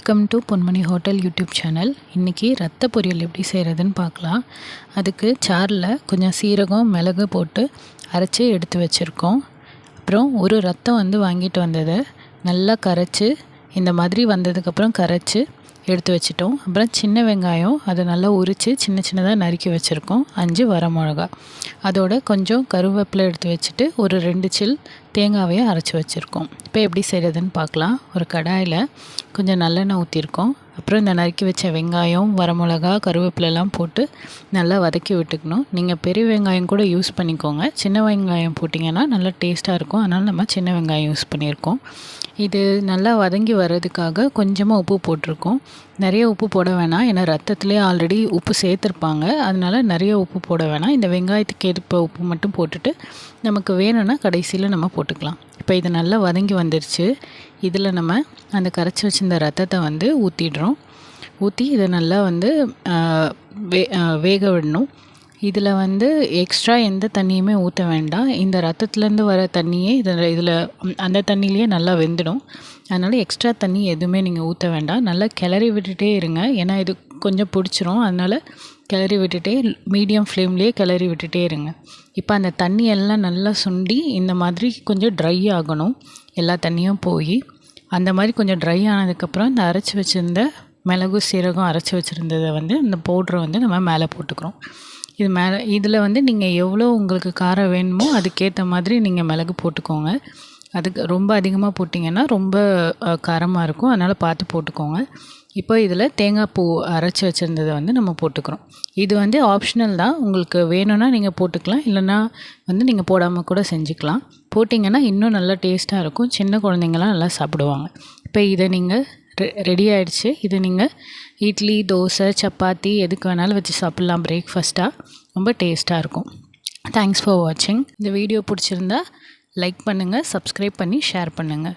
Welcome to Ponmani hotel YouTube channel இன்றைக்கி ரத்த பொரியல் எப்படி செய்கிறதுன்னு பார்க்கலாம். அதுக்கு சாரில் கொஞ்சம் சீரகம் மிளகு போட்டு அரைச்சி எடுத்து வச்சுருக்கோம். அப்புறம் ஒரு ரத்தம் வந்து வாங்கிட்டு வந்ததை நல்லா கரைச்சி இந்த மாதிரி வந்ததுக்கப்புறம் கரைச்சி எடுத்து வச்சிட்டோம். அப்புறம் சின்ன வெங்காயம் அதை நல்லா உரித்து சின்ன சின்னதாக நறுக்கி வச்சுருக்கோம். அஞ்சு வரமிளகா அதோட கொஞ்சம் கருவேப்பிலை எடுத்து வச்சுட்டு ஒரு ரெண்டு சில் தேங்காவையும் அரைச்சி வச்சுருக்கோம். இப்போ எப்படி செய்கிறதுன்னு பார்க்கலாம். ஒரு கடாயில் கொஞ்சம் நல்லெண்ணெய் ஊற்றிருக்கோம் அப்புறம் இந்த நறுக்கி வச்ச வெங்காயம் வரமிளகா கருவேப்பிலெலாம் போட்டு நல்லா வதக்கி விட்டுக்கணும். நீங்கள் பெரிய வெங்காயம் கூட யூஸ் பண்ணிக்கோங்க. சின்ன வெங்காயம் போட்டிங்கன்னா நல்லா டேஸ்ட்டாக இருக்கும். அதனால் நம்ம சின்ன வெங்காயம் யூஸ் பண்ணியிருக்கோம். இது நல்லா வதங்கி வர்றதுக்காக கொஞ்சமாக உப்பு போட்டிருக்கோம். நிறைய உப்பு போட வேணாம். ஏன்னா ரத்தத்துலேயே ஆல்ரெடி உப்பு சேர்த்துருப்பாங்க. அதனால் நிறைய உப்பு போட வேணாம். இந்த வெங்காயத்துக்கு ஏற்ப உப்பு மட்டும் போட்டுட்டு நமக்கு வேணும்னா கடைசியில் நம்ம போட்டுக்கலாம். இப்போ இது நல்லா வதங்கி வந்துருச்சு. இதில் நம்ம அந்த கரைச்சி வச்சிருந்த ரத்தத்தை வந்து ஊற்றிடுறோம் ஊற்றி இதை நல்லா வந்து வே வேக விடணும். இதில் வந்து எக்ஸ்ட்ரா எந்த தண்ணியுமே ஊற்ற வேண்டாம். இந்த ரத்தத்துலேருந்து வர தண்ணியே இதில் இதில் அந்த தண்ணியிலேயே நல்லா வெந்துடும். அதனால் எக்ஸ்ட்ரா தண்ணி எதுவுமே நீங்கள் ஊற்ற வேண்டாம். நல்லா கிளறி விட்டுகிட்டே இருங்க. ஏன்னா இது கொஞ்சம் பிடிச்சிரும். அதனால் கிளறி விட்டுட்டே மீடியம் ஃப்ளேம்லேயே கிளறி விட்டுட்டே இருங்க. இப்போ அந்த தண்ணி எல்லாம் நல்லா சுண்டி இந்த மாதிரி கொஞ்சம் ட்ரை ஆகணும். எல்லா தண்ணியும் போய் அந்த மாதிரி கொஞ்சம் ட்ரை ஆனதுக்கப்புறம் இந்த அரைச்சி வச்சுருந்த மிளகு சீரகம் அரைச்சி வச்சுருந்ததை வந்து இந்த பவுட்ரை வந்து நம்ம மேலே போட்டுக்கிறோம். இது மேலே இதில் வந்து நீங்கள் எவ்வளோ உங்களுக்கு காரம் வேணுமோ அதுக்கேற்ற மாதிரி நீங்கள் மிளகு போட்டுக்கோங்க. அதுக்கு ரொம்ப அதிகமாக போட்டிங்கன்னா ரொம்ப காரமாக இருக்கும். அதனால் பார்த்து போட்டுக்கோங்க. இப்போ இதில் தேங்காய் பூ அரைச்சி வச்சுருந்ததை வந்து நம்ம போட்டுக்கிறோம். இது வந்து ஆப்ஷனல் தான். உங்களுக்கு வேணும்னா நீங்கள் போட்டுக்கலாம். இல்லைன்னா வந்து நீங்கள் போடாமல் கூட செஞ்சுக்கலாம். போட்டிங்கன்னா இன்னும் நல்லா டேஸ்ட்டாக இருக்கும். சின்ன குழந்தைங்களாம் நல்லா சாப்பிடுவாங்க. இப்போ இதை நீங்கள் ரெடி ஆகிடுச்சு இது நீங்கள் இட்லி தோசை சப்பாத்தி எதுக்கு வேணாலும் வச்சு சாப்பிட்லாம் பிரேக்ஃபாஸ்ட்டாக ரொம்ப டேஸ்ட்டாக இருக்கும். தேங்க்ஸ் ஃபார் வாட்சிங் இந்த வீடியோ பிடிச்சிருந்தா லைக் பண்ணுங்கள் சப்ஸ்கிரைப் பண்ணி ஷேர் பண்ணுங்கள்